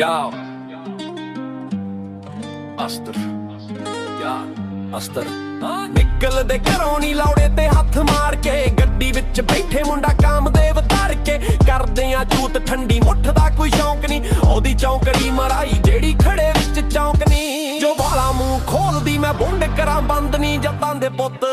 Yo. Aster. Ja, Aster. ਨਿਕਲਦੇ ਘਰੋਂ ਨਹੀਂ ਲਾਉੜੇ ਤੇ ਹੱਥ ਮਾਰ ਕੇ ਗੱਡੀ ਵਿੱਚ ਬੈਠੇ ਮੁੰਡਾ ਕਾਮਦੇਵ ਧਰ ਕੇ ਕਰਦੇ ਆ ਚੂਤ ਠੰਡੀ ਮੁੱਠ ਦਾ ਕੋਈ ਸ਼ੌਂਕ ਨਹੀਂ ਉਹਦੀ ਚੌਂਕੜੀ ਮਰਾਈ ਜਿਹੜੀ ਖੜੇ ਵਿੱਚ ਚੌਂਕਨੀ ਜੋ ਵਾਲਾ ਮੂੰਹ ਖੋਲਦੀ ਮੈਂ ਬੁੰਡ ਕਰਾਂ ਬੰਦ ਨਹੀਂ ਜੱਟਾਂ ਦੇ ਪੁੱਤ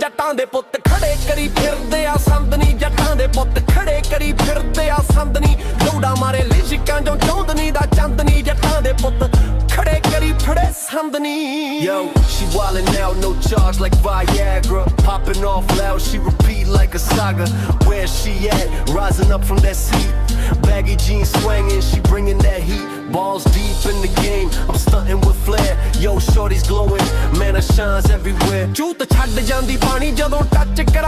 ਜੱਟਾਂ ਦੇ ਪੁੱਤ ਖੜੇ ਕਰੀ ਫਿਰਦੇ ਆ ਸੰਦਨੀ ਜੱਟਾਂ ਦੇ ਪੁੱਤ ਖੜੇ ਕਰੀ ਫਿਰਦੇ ਆ ਸੰਦਨੀ ਦੌੜਾ ਮਾਰੇ ਲਿਸ਼ਕਾਂ ਜੋ ਚੌਂਦਨੀ ਦਾ ਚੰਦਨੀ ਜੱਟਾਂ ਦੇ ਪੁੱਤ ਖੜੇ ਕਰੀ ਫੜੇ ਸੰਦਨੀ Yo, she wildin' out, no charge like Viagra. Popping off loud, she repeat like a saga. Where she at? Rising up from that seat. Baggy jeans swinging, she bringing that heat. Balls deep in the game, I'm stunting with flair. Yo, shorty's glowing, man, it shines everywhere. ਚੂਤ ਛੱਡ ਜਾਂਦੀ ਪਾਣੀ ਜਦੋਂ touch ਕਰਾਂ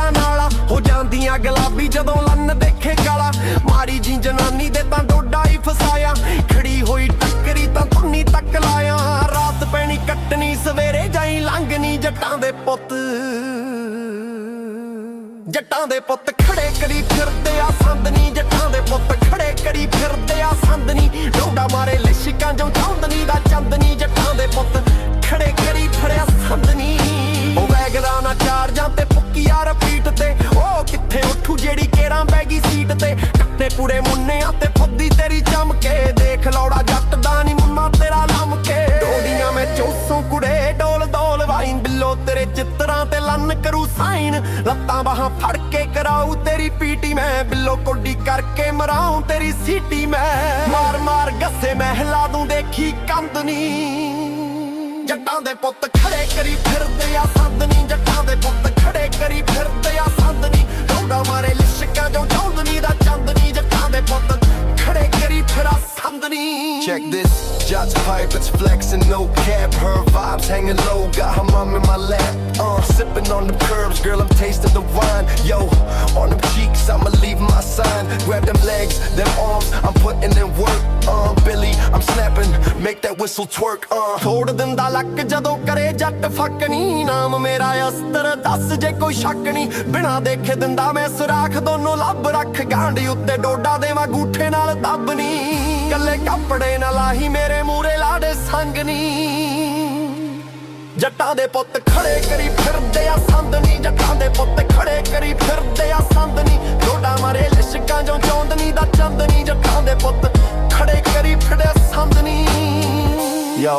ਲੰਘਣੀ ਜੱਟਾਂ ਦੇ ਪੁੱਤ। ਜੱਟਾਂ ਦੇ ਪੁੱਤ ਖੜੇ ਕਰੀ ਫਿਰਦੇ ਆ ਸੰਦਨੀ ਜੱਟਾਂ ਦੇ ਪੁੱਤ ਖੜੇ ਕਰੀ ਫਿਰਦੇ ਆ ਸੰਦਨੀ ਡੋਡਾ ਮਾਰੇ ਲਿਸ਼ਕਾਂ ਜੋ ਚਾਂਦਨੀ ਦਾ ਚੰਦਨੀ ਜੱਟਾਂ ਦੇ ਪੁੱਤ ਖੜੇ ਕਰੀ ਫੜਿਆ ਸੰਦਨੀ ਉਹ ਵੈਗਰਾ ਨਾ ਚਾਰ ਜਾਂ ਤੇ ਪੁੱਕੀਆ ਰਪੀਟ ਤੇ। ਉਹ ਕਿੱਥੇ ਉੱਠੂ ਜਿਹੜੀ ਕੇਰਾਂ ਬੈਗੀ ਸੀਟ ਤੇ। ਕੱਟੇ ਪੂਰੇ ਮੁੰਨਿਆਂ ਤੇ ਫੁੱਦੀ ਤੇਰੀ ਚਮਕੇ। ਦੇਖ ਲੌੜਾ ਚਿੱਤਰਾਂ ਕਰੂ ਸਾਈਨ। ਲੱਤਾਂ ਬਾਹਾਂ ਫੜ ਕੇ ਕਰਾਉ ਤੇਰੀ ਪੀਟੀ ਮੈਂ। ਬਿੱਲੋ ਕੋਡੀ ਕਰਕੇ ਮਰਾਉ ਤੇਰੀ ਸੀਟੀ ਮੈਂ। ਮਾਰ ਮਾਰ ਗੱਸੇ ਮਹਿਲਾ ਦੂੰ ਦੇਖੀ ਕੰਦਨੀ। ਜੱਟਾਂ ਦੇ ਪੁੱਤ ਖੜੇ ਕਰੀ ਫਿਰਦੇ ਆ ਸੰਦਨੀ। ਜੱਟਾਂ ਦੇ ਪੁੱਤ ਖੜੇ ਕਰੀ ਫਿਰਦੇ ਆ ਸੰਦਨੀ। ਡੋਡਾ ਮਾਰੇ ਲਿਸ਼ਕਾਂ ਜੋ ਚੌਂਦਨੀ ਦਾ ਚੰਦਨੀ। ਜੱਟਾਂ ਦੇ ਪੁੱਤ ਖੜੇ ਕਰੀ ਫਿਰਾ ਸੰਦਨੀ। Check this, Jots pipe, it's flexing, no cap. Her vibes hanging low, got her mom in my lap. Uh, sipping on the curbs, girl, I'm tasting the wine. Yo, on them cheeks, I'ma leave my sign. Grab them legs, them arms, I'm putting in work. Uh, Billy, I'm snapping, make that whistle twerk. Uh, ਤੋੜ ਦਿੰਦਾ ਲੱਕ ਜਦੋਂ ਕਰੇ ਜੱਟ ਫੱਕਣੀ ਨਾਮ ਮੇਰਾ ਅਸਤਰ ਦੱਸ ਜੇ ਕੋਈ ਸ਼ੱਕ ਨਹੀਂ ਬਿਨਾ ਦੇਖੇ ਦਿੰਦਾ ਮੈਂ ਸੁਰਾਖ ਦੋਨੋਂ ਲੱਭ ਰੱਖ ਗਾਂਢੀ ਉੱਤੇ ਡੋਡਾ ਦੇਵਾਂ ਗੂਠੇ ਨਾਲ ਦੱਬ ਨਹੀਂ ਕੱਲੇ ਕੱਪੜੇ ਨਾ ਲਾਹੀ, ਮੇਰੇ ਮੂਰੇ ਲਾੜੇ ਸੰਗ ਨਹੀਂ ਜੱਟਾਂ ਦੇ ਪੁੱਤ ਖੜੇ ਕਰੀ ਫਿਰਦੇ ਆ ਸੰਦਨੀ ਜੱਟਾਂ ਦੇ ਪੁੱਤ ਖੜੇ ਕਰੀ ਫਿਰਦੇ ਆ ਸੰਦਨੀ ਡੋਡਾ ਮਾਰੇ ਲਿਸ਼ਕਾਂ ਜੋ ਚੌਂਦਨੀ ਦਾ ਚੰਦਨੀ ਜੱਟਾਂ ਦੇ ਪੁੱਤ ਖੜੇ ਕਰੀ ਫਿਰਦੇ ਆ ਸੰਦਨੀ yo.